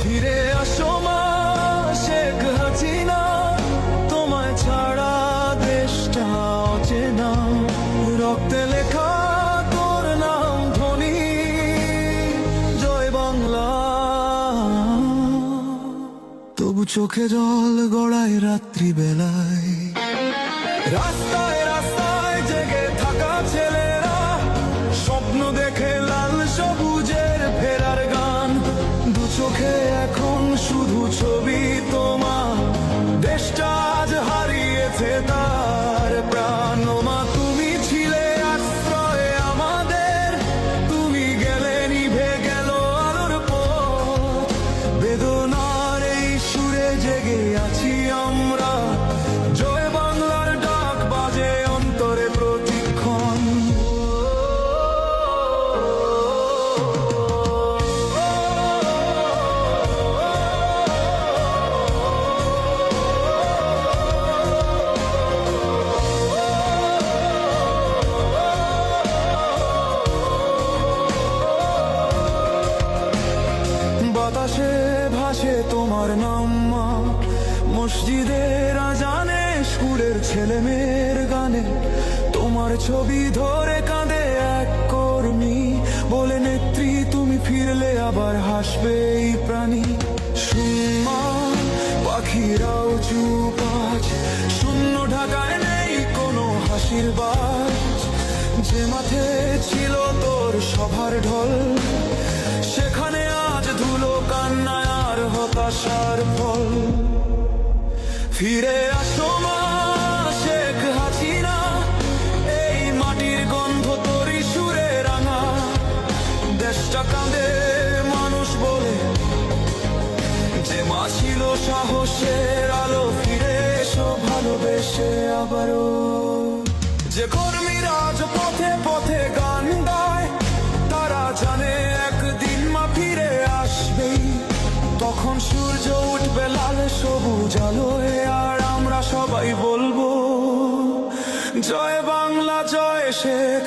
ফিরে তোমায় ছাড়া রক্তে লেখা তবু চোখে জল গড়ায় রাত্রি বেলায় রাস্তায় চোখে এখন শুধু ছবি তোমার। দেশটা আজ হারিয়েছে তার। বাতাসে ভাসে তোমার নাম মা মসজিদের জানে স্কুলের ছেলে মেয়ের গানে। তোমার ছবি ধরে কাঁদে এক কর্মী। বলে, নেত্রী, তুমি ফিরলে আবার হাসবে এই প্রাণী। সুমা পাখিরাও চুপ শূন্য ঢাকায় নেই কোনো হাসির বাজ। যে মাঠে ছিল তোর সভার ঢল, সেখানে হতাশার ফল। ফিরে আসো মাটির গন্ধ তরি সুরে দেশটা কাঁদে মানুষ বলে। যে মা ছিল সাহসের আলো, ফিরে এসো ভালোবেসে আবারও। যে কর্মীরা আজ পথে পথে গান গায়, তারা জানে তখন সূর্য উঠবে লাল সবুজ আলোয় আর আমরা সবাই বলব জয় বাংলা জয় শেখ